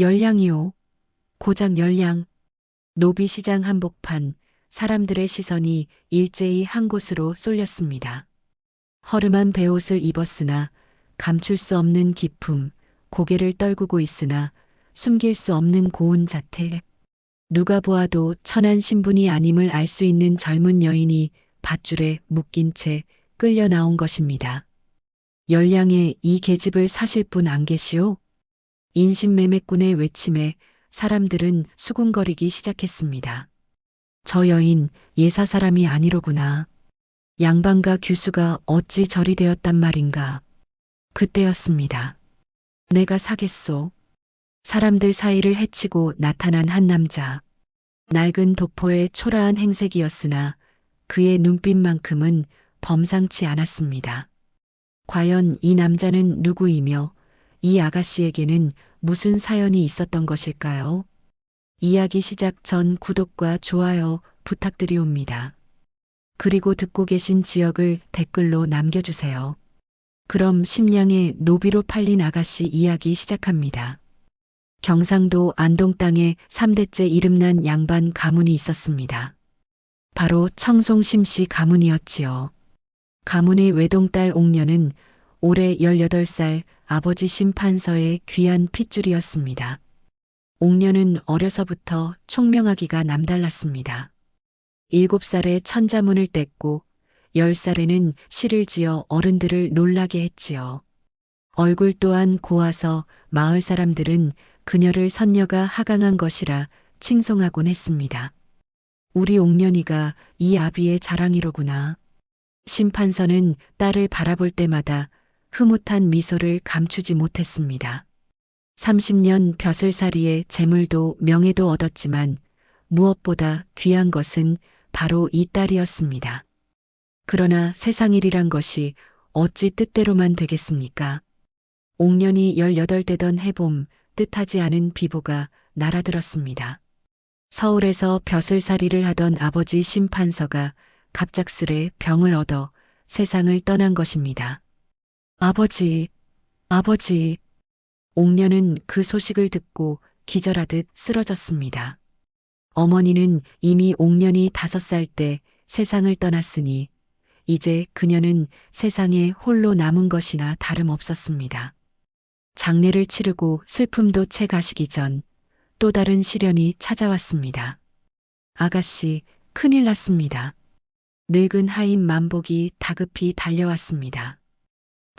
열량이요. 고작 열량. 노비시장 한복판, 사람들의 시선이 일제히 한 곳으로 쏠렸습니다. 허름한 베옷을 입었으나 감출 수 없는 기품, 고개를 떨구고 있으나 숨길 수 없는 고운 자태. 누가 보아도 천한 신분이 아님을 알 수 있는 젊은 여인이 밧줄에 묶인 채 끌려 나온 것입니다. 열량에 이 계집을 사실 분 안 계시오? 인신매매꾼의 외침에 사람들은 수군거리기 시작했습니다. 저 여인 예사 사람이 아니로구나. 양반과 규수가 어찌 절이 되었단 말인가. 그때였습니다. 내가 사겠소. 사람들 사이를 헤치고 나타난 한 남자. 낡은 도포의 초라한 행색이었으나 그의 눈빛만큼은 범상치 않았습니다. 과연 이 남자는 누구이며 이 아가씨에게는 무슨 사연이 있었던 것일까요? 이야기 시작 전 구독과 좋아요 부탁드리옵니다. 그리고 듣고 계신 지역을 댓글로 남겨주세요. 그럼 심량의 노비로 팔린 아가씨 이야기 시작합니다. 경상도 안동 땅에 3대째 이름난 양반 가문이 있었습니다. 바로 청송심씨 가문이었지요. 가문의 외동딸 옥녀는 올해 18살 아버지 심판서의 귀한 핏줄이었습니다. 옥녀는 어려서부터 총명하기가 남달랐습니다. 7살에 천자문을 뗐고 10살에는 시를 지어 어른들을 놀라게 했지요. 얼굴 또한 고와서 마을 사람들은 그녀를 선녀가 하강한 것이라 칭송하곤 했습니다. 우리 옥년이가 이 아비의 자랑이로구나. 심판서는 딸을 바라볼 때마다 흐뭇한 미소를 감추지 못했습니다. 30년 벼슬살이에 재물도 명예도 얻었지만 무엇보다 귀한 것은 바로 이 딸이었습니다. 그러나 세상 일이란 것이 어찌 뜻대로만 되겠습니까? 옥년이 18되던 해봄 뜻하지 않은 비보가 날아들었습니다. 서울에서 벼슬살이를 하던 아버지 심판서가 갑작스레 병을 얻어 세상을 떠난 것입니다. 아버지, 아버지. 옥년은 그 소식을 듣고 기절하듯 쓰러졌습니다. 어머니는 이미 옥년이 다섯 살 때 세상을 떠났으니 이제 그녀는 세상에 홀로 남은 것이나 다름없었습니다. 장례를 치르고 슬픔도 채 가시기 전 또 다른 시련이 찾아왔습니다. 아가씨, 큰일 났습니다. 늙은 하인 만복이 다급히 달려왔습니다.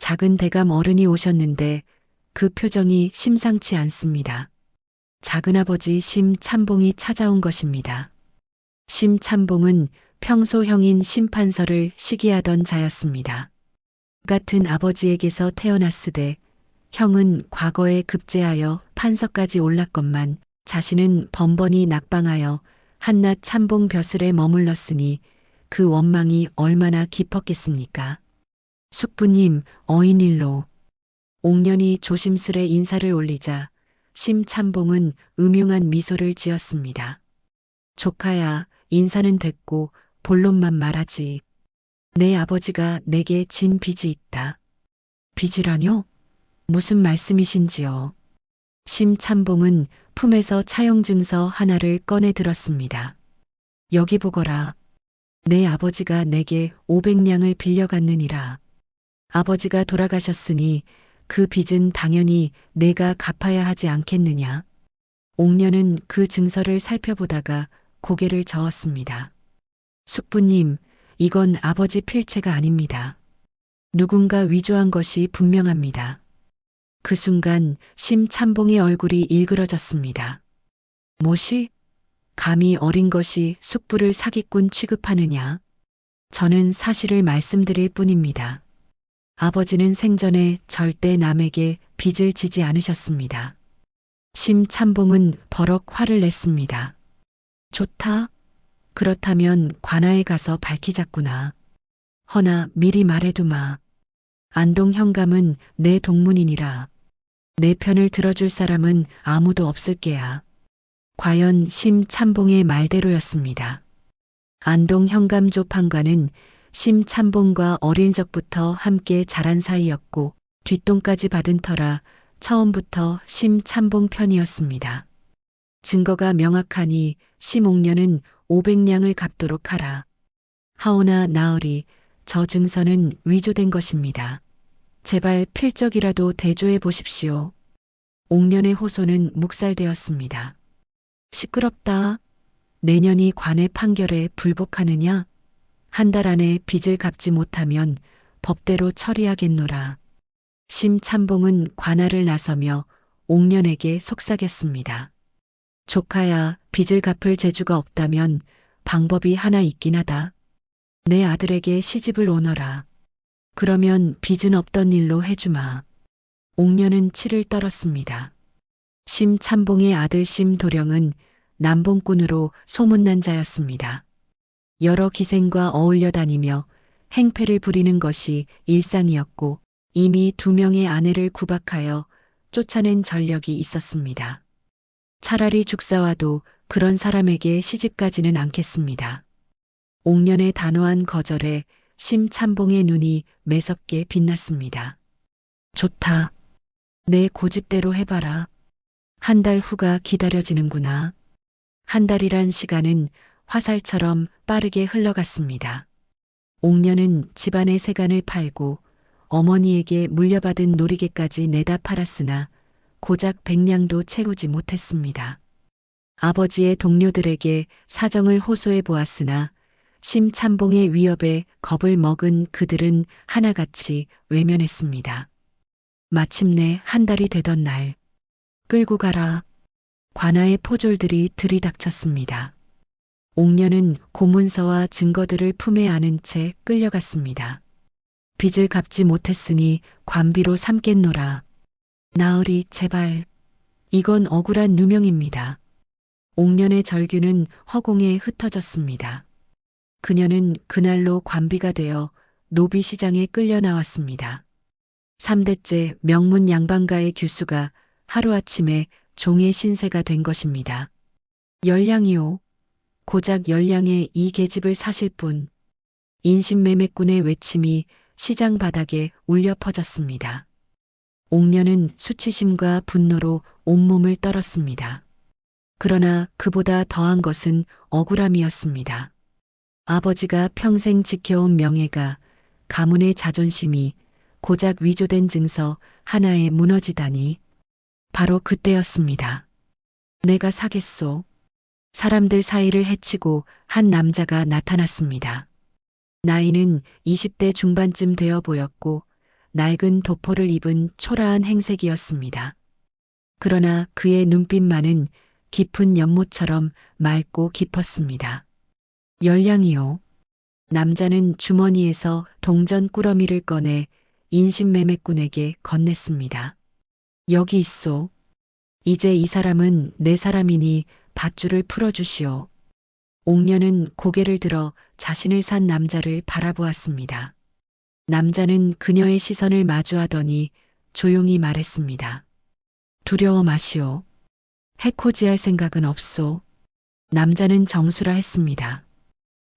작은 대감 어른이 오셨는데 그 표정이 심상치 않습니다. 작은아버지 심참봉이 찾아온 것입니다. 심참봉은 평소 형인 심판서를 시기하던 자였습니다. 같은 아버지에게서 태어났으되 형은 과거에 급제하여 판서까지 올랐건만 자신은 번번이 낙방하여 한낱 참봉 벼슬에 머물렀으니 그 원망이 얼마나 깊었겠습니까? 숙부님, 어인일로. 옥년이 조심스레 인사를 올리자 심참봉은 음흉한 미소를 지었습니다. 조카야, 인사는 됐고 본론만 말하지. 내 아버지가 내게 진 빚이 있다. 빚이라뇨? 무슨 말씀이신지요? 심참봉은 품에서 차용증서 하나를 꺼내 들었습니다. 여기 보거라. 내 아버지가 내게 500냥을 빌려갔느니라. 아버지가 돌아가셨으니 그 빚은 당연히 내가 갚아야 하지 않겠느냐. 옥녀는 그 증서를 살펴보다가 고개를 저었습니다. 숙부님, 이건 아버지 필체가 아닙니다. 누군가 위조한 것이 분명합니다. 그 순간 심참봉의 얼굴이 일그러졌습니다. 뭐시? 감히 어린 것이 숙부를 사기꾼 취급하느냐? 저는 사실을 말씀드릴 뿐입니다. 아버지는 생전에 절대 남에게 빚을 지지 않으셨습니다. 심참봉은 버럭 화를 냈습니다. 좋다. 그렇다면 관아에 가서 밝히자꾸나. 허나 미리 말해두마. 안동 현감은 내 동문이니라. 내 편을 들어줄 사람은 아무도 없을 게야. 과연 심참봉의 말대로였습니다. 안동 현감조 판관은 심참봉과 어릴 적부터 함께 자란 사이였고 뒷돈까지 받은 터라 처음부터 심참봉 편이었습니다. 증거가 명확하니 심옥년은 500냥을 갚도록 하라. 하오나 나으리 저 증서는 위조된 것입니다. 제발 필적이라도 대조해 보십시오. 옥년의 호소는 묵살되었습니다. 시끄럽다. 내년이 관의 판결에 불복하느냐? 한 달 안에 빚을 갚지 못하면 법대로 처리하겠노라. 심참봉은 관할을 나서며 옥년에게 속삭였습니다. 조카야, 빚을 갚을 재주가 없다면 방법이 하나 있긴 하다. 내 아들에게 시집을 오너라. 그러면 빚은 없던 일로 해주마. 옥년은 치를 떨었습니다. 심참봉의 아들 심도령은 남봉꾼으로 소문난 자였습니다. 여러 기생과 어울려 다니며 행패를 부리는 것이 일상이었고 이미 두 명의 아내를 구박하여 쫓아낸 전력이 있었습니다. 차라리 죽사와도 그런 사람에게 시집가지는 않겠습니다. 옥년의 단호한 거절에 심참봉의 눈이 매섭게 빛났습니다. 좋다. 내 고집대로 해봐라. 한 달 후가 기다려지는구나. 한 달이란 시간은 화살처럼 빠르게 흘러갔습니다. 옥년은 집안의 세간을 팔고 어머니에게 물려받은 놀이개까지 내다 팔았으나 고작 백냥도 채우지 못했습니다. 아버지의 동료들에게 사정을 호소해 보았으나 심참봉의 위협에 겁을 먹은 그들은 하나같이 외면했습니다. 마침내 한 달이 되던 날, 끌고 가라. 관아의 포졸들이 들이닥쳤습니다. 옥년은 고문서와 증거들을 품에 안은 채 끌려갔습니다. 빚을 갚지 못했으니 관비로 삼겠노라. 나으리 제발. 이건 억울한 누명입니다. 옥년의 절규는 허공에 흩어졌습니다. 그녀는 그날로 관비가 되어 노비시장에 끌려 나왔습니다. 3대째 명문 양반가의 규수가 하루아침에 종의 신세가 된 것입니다. 열량이요. 고작 열량의 이 계집을 사실 뿐. 인신매매꾼의 외침이 시장 바닥에 울려 퍼졌습니다. 옥녀는 수치심과 분노로 온몸을 떨었습니다. 그러나 그보다 더한 것은 억울함이었습니다. 아버지가 평생 지켜온 명예가 가문의 자존심이 고작 위조된 증서 하나에 무너지다니 바로 그때였습니다. 내가 사겠소. 사람들 사이를 해치고 한 남자가 나타났습니다. 나이는 20대 중반쯤 되어 보였고 낡은 도포를 입은 초라한 행색이었습니다. 그러나 그의 눈빛만은 깊은 연못처럼 맑고 깊었습니다. 열량이요. 남자는 주머니에서 동전 꾸러미를 꺼내 인신매매꾼에게 건넸습니다. 여기 있소. 이제 이 사람은 내 사람이니 밧줄을 풀어주시오. 옥녀는 고개를 들어 자신을 산 남자를 바라보았습니다. 남자는 그녀의 시선을 마주하더니 조용히 말했습니다. 두려워 마시오. 해코지할 생각은 없소. 남자는 정수라 했습니다.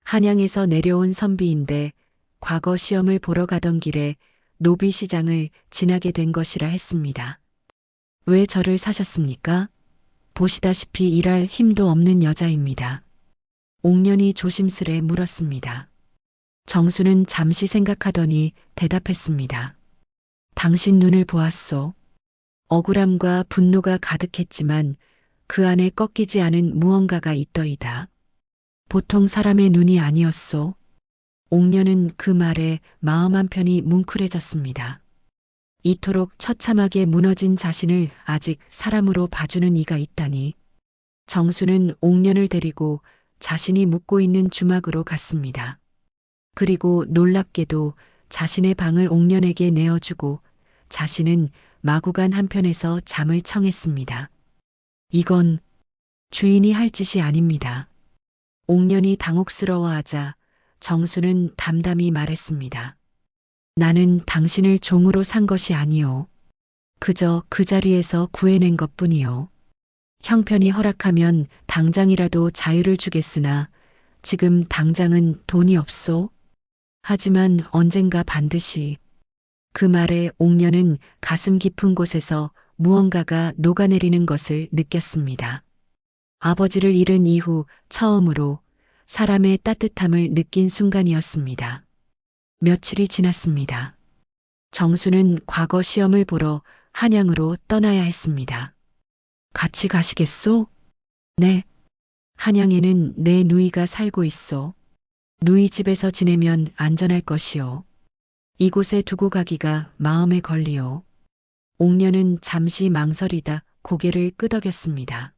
한양에서 내려온 선비인데 과거 시험을 보러 가던 길에 노비 시장을 지나게 된 것이라 했습니다. 왜 저를 사셨습니까? 보시다시피 일할 힘도 없는 여자입니다. 옥년이 조심스레 물었습니다. 정수는 잠시 생각하더니 대답했습니다. 당신 눈을 보았소. 억울함과 분노가 가득했지만 그 안에 꺾이지 않은 무언가가 있더이다. 보통 사람의 눈이 아니었소. 옥년은 그 말에 마음 한편이 뭉클해졌습니다. 이토록 처참하게 무너진 자신을 아직 사람으로 봐주는 이가 있다니. 정수는 옥년을 데리고 자신이 묵고 있는 주막으로 갔습니다. 그리고 놀랍게도 자신의 방을 옥년에게 내어주고 자신은 마구간 한편에서 잠을 청했습니다. 이건 주인이 할 짓이 아닙니다. 옥년이 당혹스러워하자 정수는 담담히 말했습니다. 나는 당신을 종으로 산 것이 아니오. 그저 그 자리에서 구해낸 것 뿐이오. 형편이 허락하면 당장이라도 자유를 주겠으나 지금 당장은 돈이 없소. 하지만 언젠가 반드시 그 말에 옥녀는 가슴 깊은 곳에서 무언가가 녹아내리는 것을 느꼈습니다. 아버지를 잃은 이후 처음으로 사람의 따뜻함을 느낀 순간이었습니다. 며칠이 지났습니다. 정수는 과거 시험을 보러 한양으로 떠나야 했습니다. 같이 가시겠소? 네. 한양에는 내 누이가 살고 있어. 누이 집에서 지내면 안전할 것이요. 이곳에 두고 가기가 마음에 걸리요. 옥녀는 잠시 망설이다 고개를 끄덕였습니다.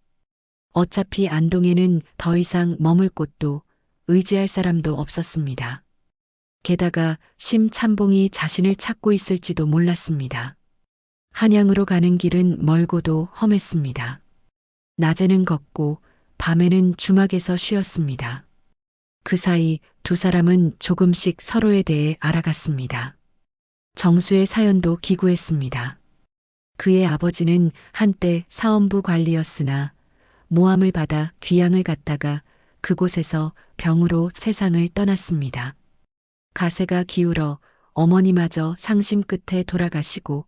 어차피 안동에는 더 이상 머물 곳도 의지할 사람도 없었습니다. 게다가 심참봉이 자신을 찾고 있을지도 몰랐습니다. 한양으로 가는 길은 멀고도 험했습니다. 낮에는 걷고 밤에는 주막에서 쉬었습니다. 그 사이 두 사람은 조금씩 서로에 대해 알아갔습니다. 정수의 사연도 기구했습니다. 그의 아버지는 한때 사원부 관리였으나 모함을 받아 귀양을 갔다가 그곳에서 병으로 세상을 떠났습니다. 가세가 기울어 어머니마저 상심 끝에 돌아가시고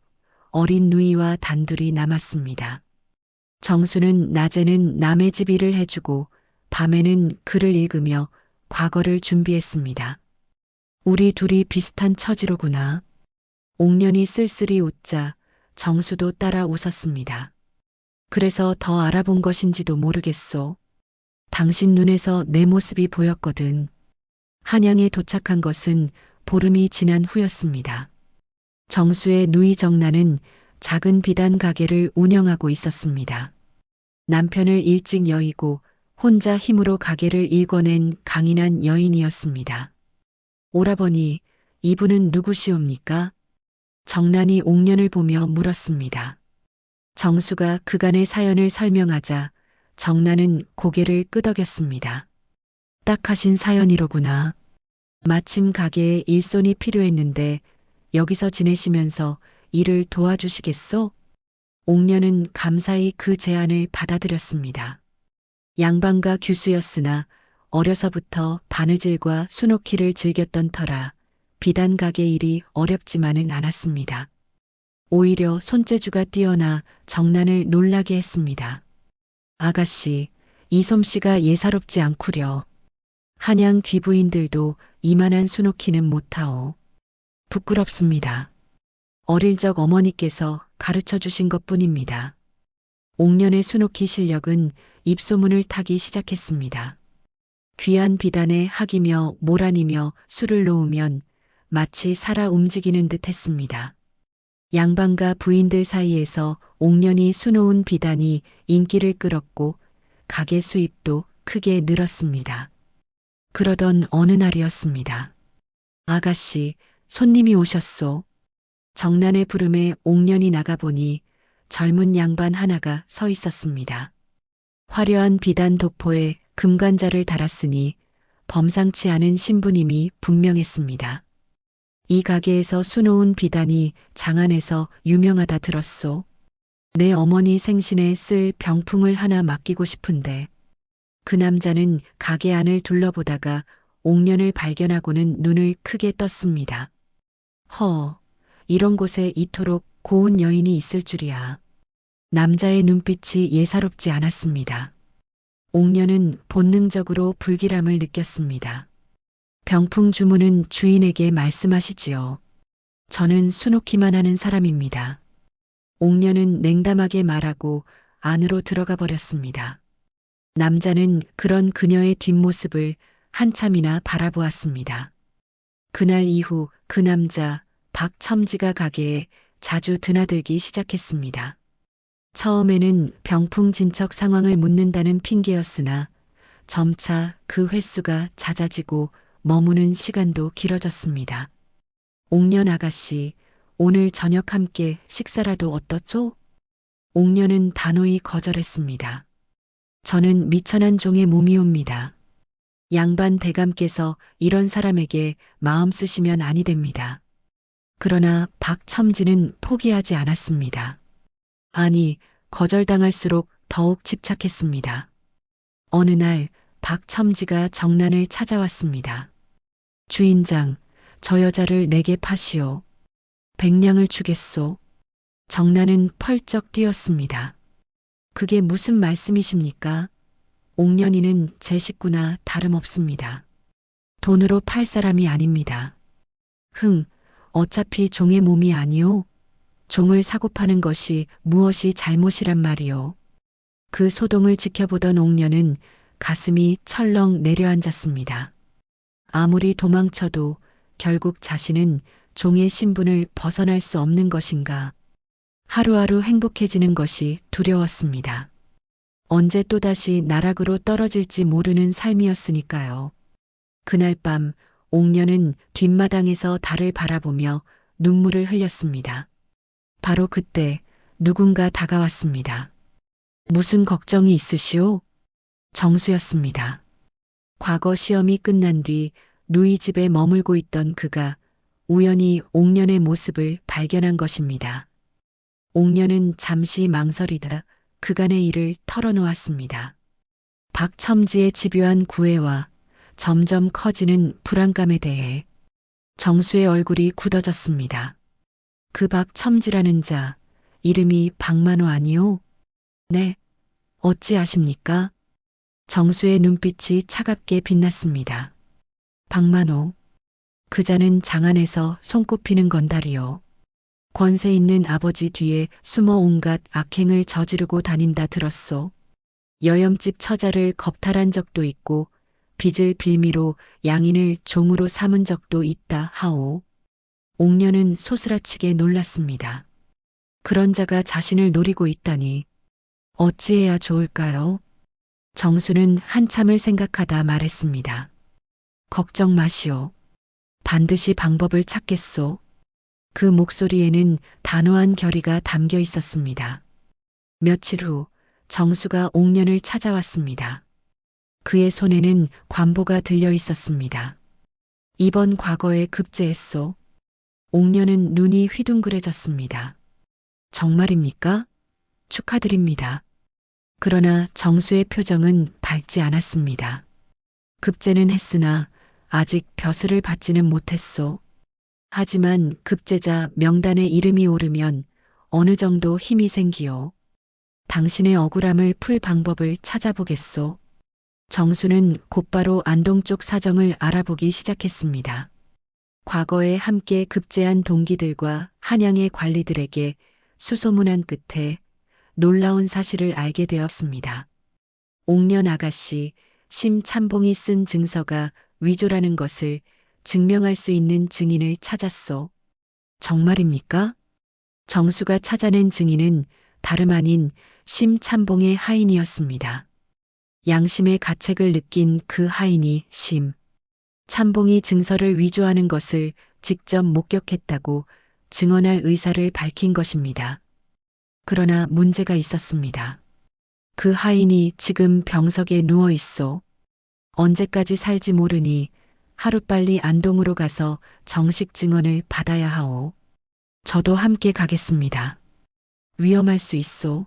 어린 누이와 단둘이 남았습니다. 정수는 낮에는 남의 집 일을 해주고 밤에는 글을 읽으며 과거를 준비했습니다. 우리 둘이 비슷한 처지로구나. 옥년이 쓸쓸히 웃자 정수도 따라 웃었습니다. 그래서 더 알아본 것인지도 모르겠소. 당신 눈에서 내 모습이 보였거든. 한양에 도착한 것은 보름이 지난 후였습니다. 정수의 누이 정나는 작은 비단 가게를 운영하고 있었습니다. 남편을 일찍 여의고 혼자 힘으로 가게를 일궈낸 강인한 여인이었습니다. 오라버니, 이분은 누구시옵니까? 정난이 옥년을 보며 물었습니다. 정수가 그간의 사연을 설명하자 정난은 고개를 끄덕였습니다. 딱하신 사연이로구나. 마침 가게에 일손이 필요했는데 여기서 지내시면서 일을 도와주시겠소? 옥년은 감사히 그 제안을 받아들였습니다. 양반가 규수였으나 어려서부터 바느질과 수놓기를 즐겼던 터라 비단 가게 일이 어렵지만은 않았습니다. 오히려 손재주가 뛰어나 정난을 놀라게 했습니다. 아가씨, 이 솜씨가 예사롭지 않구려. 한양 귀부인들도 이만한 수놓기는 못하오. 부끄럽습니다. 어릴 적 어머니께서 가르쳐 주신 것 뿐입니다. 옥년의 수놓기 실력은 입소문을 타기 시작했습니다. 귀한 비단에 학이며 모란이며 술을 놓으면 마치 살아 움직이는 듯 했습니다. 양반과 부인들 사이에서 옥년이 수놓은 비단이 인기를 끌었고 가게 수입도 크게 늘었습니다. 그러던 어느 날이었습니다. 아가씨, 손님이 오셨소. 정난의 부름에 옥년이 나가보니 젊은 양반 하나가 서 있었습니다. 화려한 비단 도포에 금관자를 달았으니 범상치 않은 신부님이 분명했습니다. 이 가게에서 수놓은 비단이 장안에서 유명하다 들었소. 내 어머니 생신에 쓸 병풍을 하나 맡기고 싶은데 그 남자는 가게 안을 둘러보다가 옥년을 발견하고는 눈을 크게 떴습니다. 허, 이런 곳에 이토록 고운 여인이 있을 줄이야. 남자의 눈빛이 예사롭지 않았습니다. 옥년은 본능적으로 불길함을 느꼈습니다. 병풍 주문은 주인에게 말씀하시지요. 저는 수놓기만 하는 사람입니다. 옥년은 냉담하게 말하고 안으로 들어가 버렸습니다. 남자는 그런 그녀의 뒷모습을 한참이나 바라보았습니다. 그날 이후 그 남자 박첨지가 가게에 자주 드나들기 시작했습니다. 처음에는 병풍 진척 상황을 묻는다는 핑계였으나 점차 그 횟수가 잦아지고 머무는 시간도 길어졌습니다. 옥년 아가씨, 오늘 저녁 함께 식사라도 어떻죠? 옥년은 단호히 거절했습니다. 저는 미천한 종의 몸이옵니다. 양반 대감께서 이런 사람에게 마음 쓰시면 아니 됩니다. 그러나 박첨지는 포기하지 않았습니다. 아니, 거절당할수록 더욱 집착했습니다. 어느 날 박첨지가 정난을 찾아왔습니다. 주인장, 저 여자를 내게 파시오. 백냥을 주겠소. 정나는 펄쩍 뛰었습니다. 그게 무슨 말씀이십니까? 옥년이는 제 식구나 다름없습니다. 돈으로 팔 사람이 아닙니다. 흥, 어차피 종의 몸이 아니오. 종을 사고 파는 것이 무엇이 잘못이란 말이오. 그 소동을 지켜보던 옥년은 가슴이 철렁 내려앉았습니다. 아무리 도망쳐도 결국 자신은 종의 신분을 벗어날 수 없는 것인가. 하루하루 행복해지는 것이 두려웠습니다. 언제 또다시 나락으로 떨어질지 모르는 삶이었으니까요. 그날 밤 옥년은 뒷마당에서 달을 바라보며 눈물을 흘렸습니다. 바로 그때 누군가 다가왔습니다. 무슨 걱정이 있으시오? 정수였습니다. 과거 시험이 끝난 뒤 누이 집에 머물고 있던 그가 우연히 옥년의 모습을 발견한 것입니다. 옥년은 잠시 망설이다 그간의 일을 털어놓았습니다. 박첨지의 집요한 구애와 점점 커지는 불안감에 대해 정수의 얼굴이 굳어졌습니다. 그 박첨지라는 자, 이름이 박만호 아니오? 네. 어찌 아십니까? 정수의 눈빛이 차갑게 빛났습니다. 박만호. 그 자는 장안에서 손꼽히는 건달이요. 권세 있는 아버지 뒤에 숨어 온갖 악행을 저지르고 다닌다 들었소. 여염집 처자를 겁탈한 적도 있고 빚을 빌미로 양인을 종으로 삼은 적도 있다 하오. 옥녀는 소스라치게 놀랐습니다. 그런 자가 자신을 노리고 있다니 어찌해야 좋을까요? 정수는 한참을 생각하다 말했습니다. 걱정 마시오. 반드시 방법을 찾겠소. 그 목소리에는 단호한 결의가 담겨 있었습니다. 며칠 후 정수가 옥년을 찾아왔습니다. 그의 손에는 관보가 들려 있었습니다. 이번 과거에 급제했소. 옥년은 눈이 휘둥그레졌습니다. 정말입니까? 축하드립니다. 그러나 정수의 표정은 밝지 않았습니다. 급제는 했으나 아직 벼슬을 받지는 못했소. 하지만 급제자 명단에 이름이 오르면 어느 정도 힘이 생기요. 당신의 억울함을 풀 방법을 찾아보겠소. 정수는 곧바로 안동 쪽 사정을 알아보기 시작했습니다. 과거에 함께 급제한 동기들과 한양의 관리들에게 수소문한 끝에 놀라운 사실을 알게 되었습니다. 옥년 아가씨 심참봉이 쓴 증서가 위조라는 것을 증명할 수 있는 증인을 찾았소. 정말입니까? 정수가 찾아낸 증인은 다름 아닌 심참봉의 하인이었습니다. 양심의 가책을 느낀 그 하인이 심. 참봉이 증서를 위조하는 것을 직접 목격했다고 증언할 의사를 밝힌 것입니다. 그러나 문제가 있었습니다. 그 하인이 지금 병석에 누워 있어 언제까지 살지 모르니 하루빨리 안동으로 가서 정식 증언을 받아야 하오. 저도 함께 가겠습니다. 위험할 수 있소.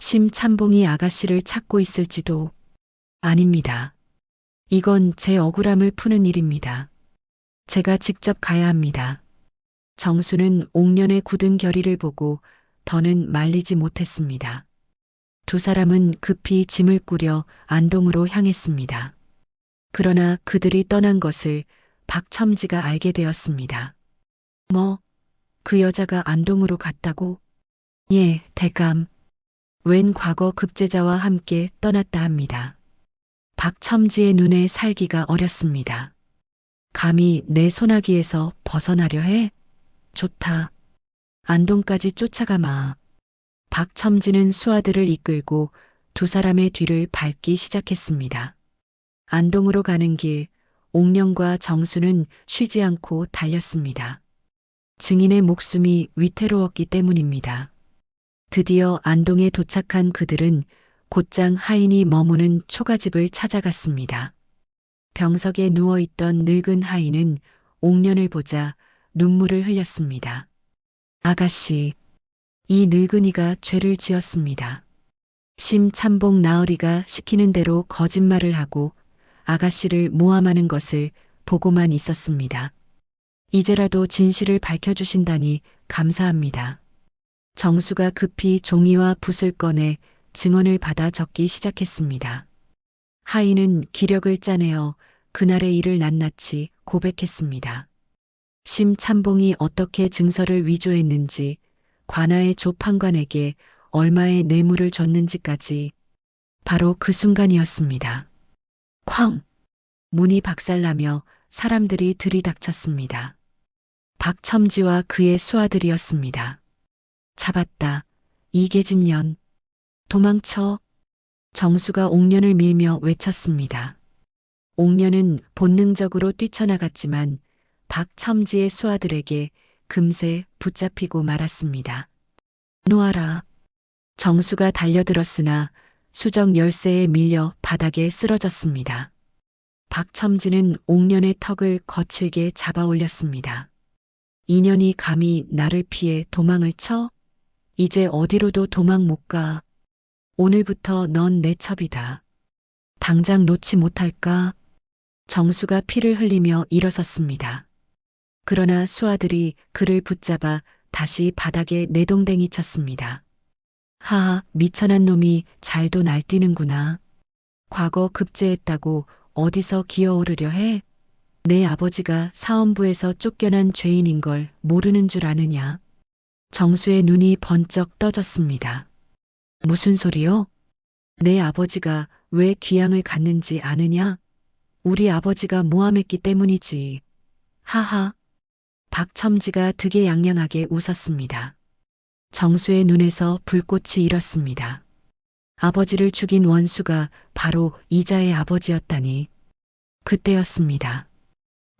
심참봉이 아가씨를 찾고 있을지도 아닙니다. 이건 제 억울함을 푸는 일입니다. 제가 직접 가야 합니다. 정수는 옥년의 굳은 결의를 보고 더는 말리지 못했습니다. 두 사람은 급히 짐을 꾸려 안동으로 향했습니다. 그러나 그들이 떠난 것을 박첨지가 알게 되었습니다. 뭐, 그 여자가 안동으로 갔다고? 예, 대감. 웬 과거 급제자와 함께 떠났다 합니다. 박첨지의 눈에 살기가 어렸습니다. 감히 내 소나기에서 벗어나려 해? 좋다. 안동까지 쫓아가마. 박첨지는 수아들을 이끌고 두 사람의 뒤를 밟기 시작했습니다. 안동으로 가는 길, 옥령과 정수는 쉬지 않고 달렸습니다. 증인의 목숨이 위태로웠기 때문입니다. 드디어 안동에 도착한 그들은 곧장 하인이 머무는 초가집을 찾아갔습니다. 병석에 누워있던 늙은 하인은 옥년을 보자 눈물을 흘렸습니다. 아가씨, 이 늙은이가 죄를 지었습니다. 심참봉 나으리가 시키는 대로 거짓말을 하고 아가씨를 모함하는 것을 보고만 있었습니다. 이제라도 진실을 밝혀주신다니 감사합니다. 정수가 급히 종이와 붓을 꺼내 증언을 받아 적기 시작했습니다. 하인은 기력을 짜내어 그날의 일을 낱낱이 고백했습니다. 심참봉이 어떻게 증서를 위조했는지, 관아의 조판관에게 얼마의 뇌물을 줬는지까지 바로 그 순간이었습니다. 쾅! 문이 박살나며 사람들이 들이닥쳤습니다. 박첨지와 그의 수하들이었습니다. 잡았다. 이계집년. 도망쳐. 정수가 옥년을 밀며 외쳤습니다. 옥년은 본능적으로 뛰쳐나갔지만 박첨지의 수하들에게 금세 붙잡히고 말았습니다. 놓아라. 정수가 달려들었으나 수정 열쇠에 밀려 바닥에 쓰러졌습니다. 박첨지는 옥년의 턱을 거칠게 잡아 올렸습니다. 인연이 감히 나를 피해 도망을 쳐? 이제 어디로도 도망 못 가. 오늘부터 넌 내 첩이다. 당장 놓지 못할까? 정수가 피를 흘리며 일어섰습니다. 그러나 수아들이 그를 붙잡아 다시 바닥에 내동댕이 쳤습니다. 하하, 미천한 놈이 잘도 날뛰는구나. 과거 급제했다고 어디서 기어오르려 해? 내 아버지가 사원부에서 쫓겨난 죄인인 걸 모르는 줄 아느냐? 정수의 눈이 번쩍 떠졌습니다. 무슨 소리요? 내 아버지가 왜 귀양을 갔는지 아느냐? 우리 아버지가 모함했기 때문이지. 하하. 박첨지가 득에 양양하게 웃었습니다. 정수의 눈에서 불꽃이 일었습니다. 아버지를 죽인 원수가 바로 이자의 아버지였다니. 그때였습니다.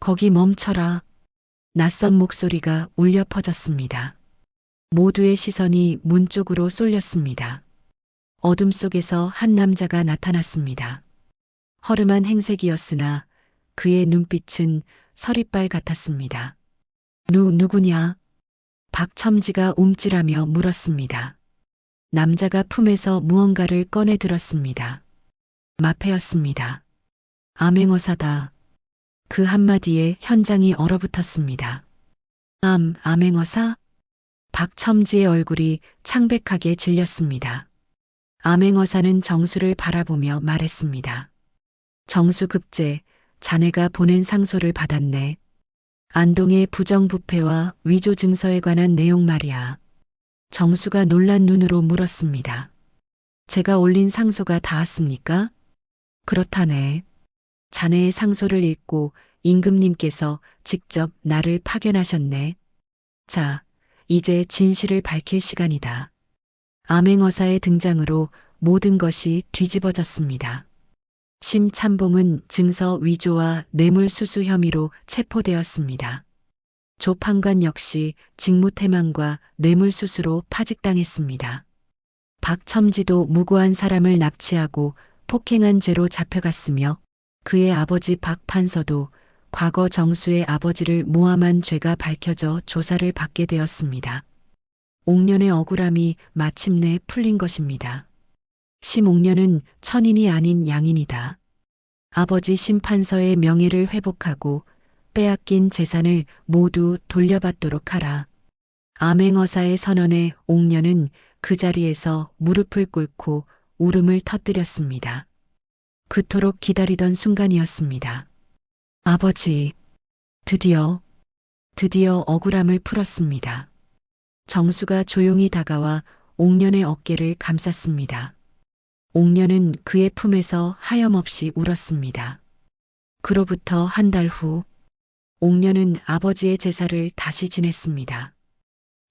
거기 멈춰라. 낯선 목소리가 울려 퍼졌습니다. 모두의 시선이 문 쪽으로 쏠렸습니다. 어둠 속에서 한 남자가 나타났습니다. 허름한 행색이었으나 그의 눈빛은 서리빨 같았습니다. 누, 누구냐? 박첨지가 움찔하며 물었습니다. 남자가 품에서 무언가를 꺼내 들었습니다. 마패였습니다. 암행어사다. 그 한마디에 현장이 얼어붙었습니다. 암, 암행어사? 박첨지의 얼굴이 창백하게 질렸습니다. 암행어사는 정수를 바라보며 말했습니다. 정수 급제, 자네가 보낸 상소를 받았네. 안동의 부정부패와 위조 증서에 관한 내용 말이야. 정수가 놀란 눈으로 물었습니다. 제가 올린 상소가 닿았습니까? 그렇다네. 자네의 상소를 읽고 임금님께서 직접 나를 파견하셨네. 자, 이제 진실을 밝힐 시간이다. 암행어사의 등장으로 모든 것이 뒤집어졌습니다. 심참봉은 증서 위조와 뇌물수수 혐의로 체포되었습니다. 조판관 역시 직무태만과 뇌물수수로 파직당했습니다. 박첨지도 무고한 사람을 납치하고 폭행한 죄로 잡혀갔으며 그의 아버지 박 판서도 과거 정수의 아버지를 모함한 죄가 밝혀져 조사를 받게 되었습니다. 옥년의 억울함이 마침내 풀린 것입니다. 심옥년은 천인이 아닌 양인이다. 아버지 심판서의 명예를 회복하고 빼앗긴 재산을 모두 돌려받도록 하라. 암행어사의 선언에 옥년은 그 자리에서 무릎을 꿇고 울음을 터뜨렸습니다. 그토록 기다리던 순간이었습니다. 아버지, 드디어, 드디어 억울함을 풀었습니다. 정수가 조용히 다가와 옥년의 어깨를 감쌌습니다. 옥년은 그의 품에서 하염없이 울었습니다. 그로부터 한 달 후, 옥년은 아버지의 제사를 다시 지냈습니다.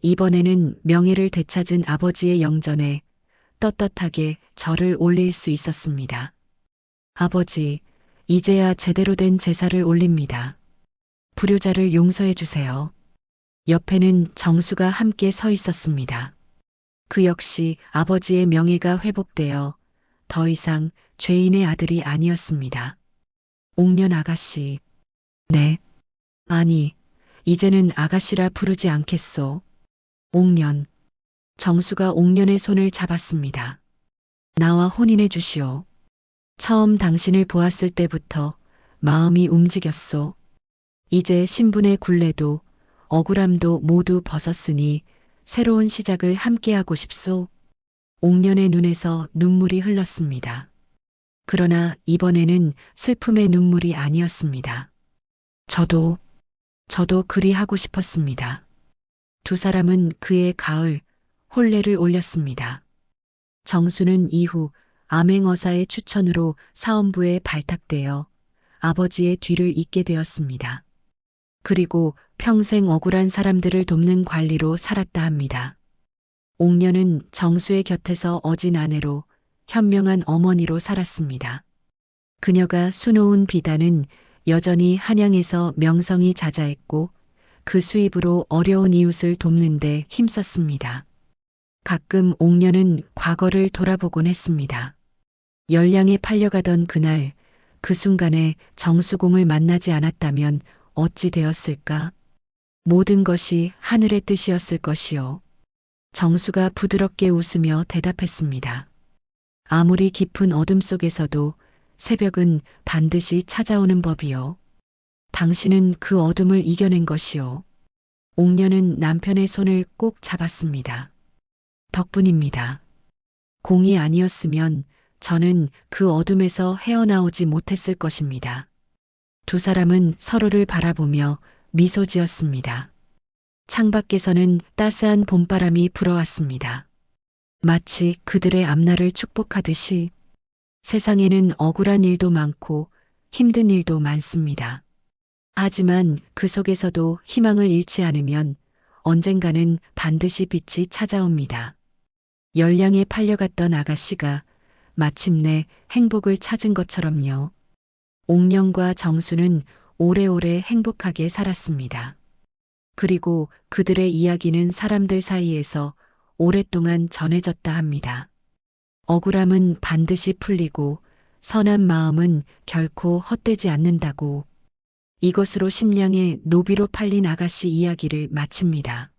이번에는 명예를 되찾은 아버지의 영전에 떳떳하게 절을 올릴 수 있었습니다. 아버지, 이제야 제대로 된 제사를 올립니다. 불효자를 용서해 주세요. 옆에는 정수가 함께 서 있었습니다. 그 역시 아버지의 명예가 회복되어 더 이상 죄인의 아들이 아니었습니다. 옥년 아가씨. 네. 아니, 이제는 아가씨라 부르지 않겠소. 옥년. 정수가 옥년의 손을 잡았습니다. 나와 혼인해 주시오. 처음 당신을 보았을 때부터 마음이 움직였소. 이제 신분의 굴레도 억울함도 모두 벗었으니 새로운 시작을 함께하고 싶소. 옥년의 눈에서 눈물이 흘렀습니다. 그러나 이번에는 슬픔의 눈물이 아니었습니다. 저도, 저도 그리 하고 싶었습니다. 두 사람은 그의 가을, 혼례를 올렸습니다. 정수는 이후 암행어사의 추천으로 사원부에 발탁되어 아버지의 뒤를 잇게 되었습니다. 그리고 평생 억울한 사람들을 돕는 관리로 살았다 합니다. 옥녀는 정수의 곁에서 어진 아내로 현명한 어머니로 살았습니다. 그녀가 수놓은 비단은 여전히 한양에서 명성이 자자했고 그 수입으로 어려운 이웃을 돕는데 힘썼습니다. 가끔 옥녀는 과거를 돌아보곤 했습니다. 열량에 팔려가던 그날, 그 순간에 정수공을 만나지 않았다면 어찌 되었을까? 모든 것이 하늘의 뜻이었을 것이요. 정수가 부드럽게 웃으며 대답했습니다. 아무리 깊은 어둠 속에서도 새벽은 반드시 찾아오는 법이요. 당신은 그 어둠을 이겨낸 것이요. 옥녀는 남편의 손을 꼭 잡았습니다. 덕분입니다. 공이 아니었으면 저는 그 어둠에서 헤어나오지 못했을 것입니다. 두 사람은 서로를 바라보며 미소 지었습니다. 창밖에서는 따스한 봄바람이 불어왔습니다. 마치 그들의 앞날을 축복하듯이 세상에는 억울한 일도 많고 힘든 일도 많습니다. 하지만 그 속에서도 희망을 잃지 않으면 언젠가는 반드시 빛이 찾아옵니다. 열량에 팔려갔던 아가씨가 마침내 행복을 찾은 것처럼요. 옥령과 정수는 오래오래 행복하게 살았습니다. 그리고 그들의 이야기는 사람들 사이에서 오랫동안 전해졌다 합니다. 억울함은 반드시 풀리고 선한 마음은 결코 헛되지 않는다고 이것으로 심량의 노비로 팔린 아가씨 이야기를 마칩니다.